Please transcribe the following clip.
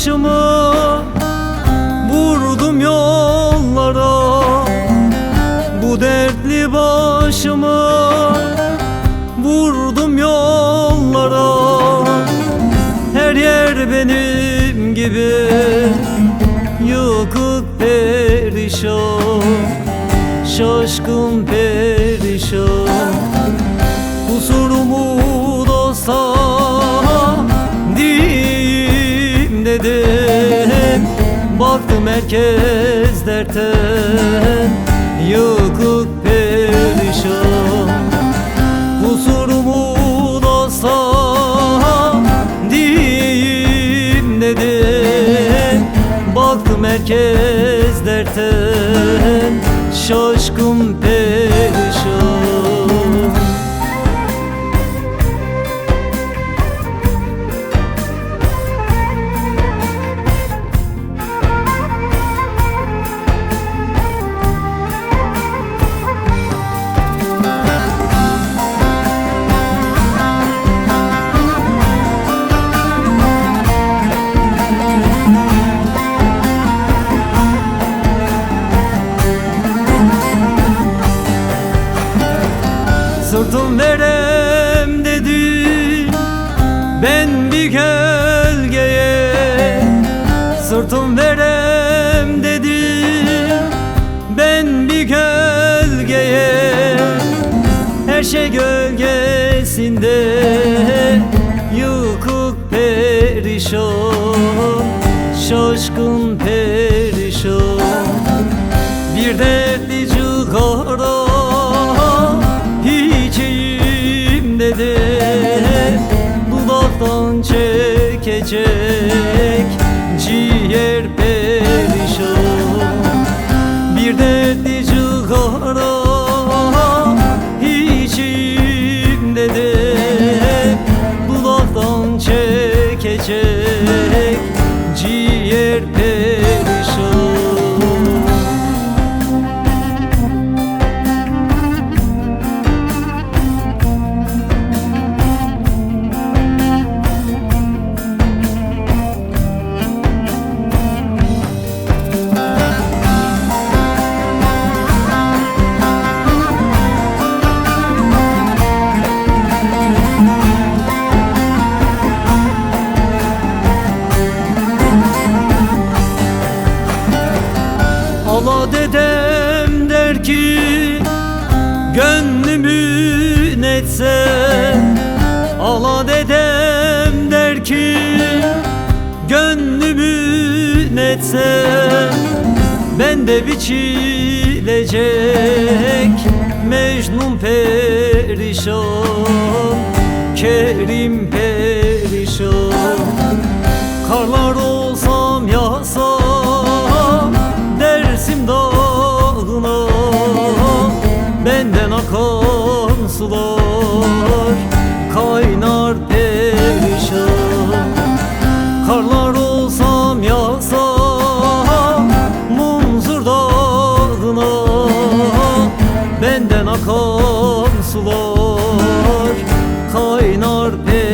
başımı Vurdum yollara. Bu dertli başımı Vurdum yollara. Her yer benim gibi Yıkık perişan Şaşkın perişan. Kusurumu dosta dedim Baktım herkes dertten Yıkık perişan. Kusurumu dosta diyeyim dedim Baktım herkes dertten Şaşkın perişan Sırtım verem dedi. Ben bir gölgeye Sırtım verem dedi. Ben bir gölgeye Her şey gölgesinde. Yıkık perişan Şaşkın perişan. Bir dertli cigara çekecek ciğer perişan. Bir dertli cigara Netsen Ala dedem der ki Gönlümü netsen Ben de biçilecek Mecnun perişan Kerim perişan. Karlar olsam yağsam Dersim dağına Benden akan sular sular Kaynar perişan